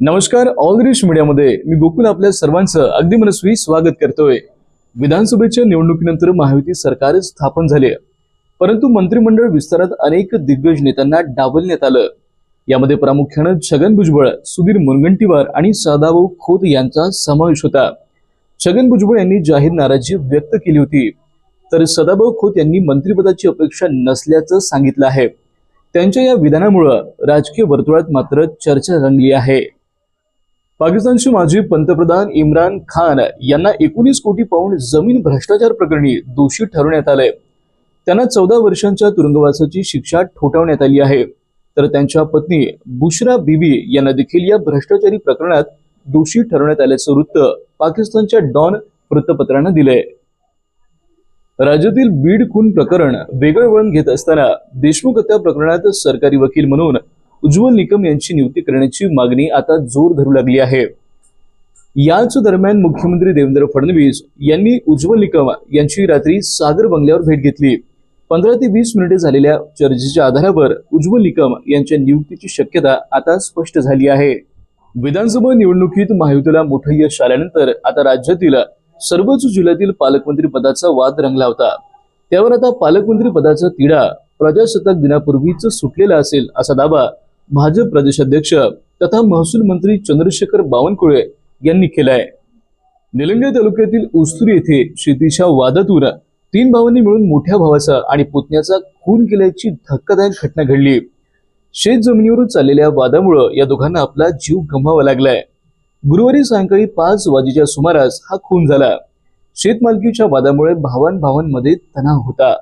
नमस्कार ऑल रिश मीडियामध्ये मी गोकुल आपल्या सर्वांचं अगदी मनस्वी स्वागत करतोय. विधानसभेच्या निवडणुकीनंतर महायुती सरकार स्थापन झाले परंतु मंत्रिमंडळ विस्तारात अनेक दिग्गज नेत्यांना डावलण्यात आलं. यामध्ये प्रामुख्यानं छगन भुजबळ सुधीर मुनगंटीवार आणि सदाभाऊ खोत यांचा समावेश होता. छगन भुजबळ यांनी जाहीर नाराजी व्यक्त केली होती. तर सदाभाऊ खोत यांनी मंत्रिपदाची अपेक्षा नसल्याचं सांगितलं आहे. त्यांच्या या विधानामुळं राजकीय वर्तुळात मात्र चर्चा रंगली आहे. पाकिस्तानचे माजी पंतप्रधान इम्रान खान यांना एकोणीस कोटी पाऊंड जमीन भ्रष्टाचार प्रकरणी दोषी ठरवण्यात आलंय. त्यांना चौदा वर्षांच्या तुरुंगवासाची शिक्षा ठोठावण्यात आली आहे. तर त्यांच्या पत्नी बुशरा बीबी यांना देखील या भ्रष्टाचारी प्रकरणात दोषी ठरवण्यात आल्याचं वृत्त पाकिस्तानच्या डॉन वृत्तपत्रानं दिलंय. राज्यातील बीड खून प्रकरण वेगळं वळण घेत असताना देशमुख हत्या प्रकरणात सरकारी वकील म्हणून उज्ज्वल निकम यांची नियुक्ती करण्याची मागणी आता जोर धरू लागली आहे. याच दरम्यान मुख्यमंत्री देवेंद्र फडणवीस यांनी उज्ज्वल निकम यांची रात्री सागर बंगल्यावर भेट घेतली. पंधरा ते वीस मिनिटे झालेल्या चर्चेच्या आधारावर उज्ज्वल निकम यांच्या नियुक्तीची शक्यता आता स्पष्ट झाली आहे. विधानसभा निवडणुकीत महायुतीला मोठं यश आल्यानंतर आता राज्यातील सर्वच जिल्ह्यातील पालकमंत्री पदाचा वाद रंगला होता. त्यावर आता पालकमंत्री पदाचा तिढा प्रजासत्ताक दिनापूर्वीच सुटलेला असेल असा दावा भाजप प्रदेशाध्यक्ष तथा महसूल मंत्री चंद्रशेखर बावनकुळे यांनी केलाय. निलंगा तालुक्यातील उस्तुरी येथे शेतीच्या वादातून तीन भावांनी मिळून मोठ्या भावाचा आणि पुतण्याचा खून केल्याची धक्कादायक घटना घडली. शेत जमिनीवर चाललेल्या वादामुळं या दोघांना आपला जीव गमवावा लागलाय. गुरुवारी सायंकाळी पाच वाजेच्या सुमारास हा खून झाला. शेतमालकीच्या वादामुळे भावान भावांमध्ये तणाव होता.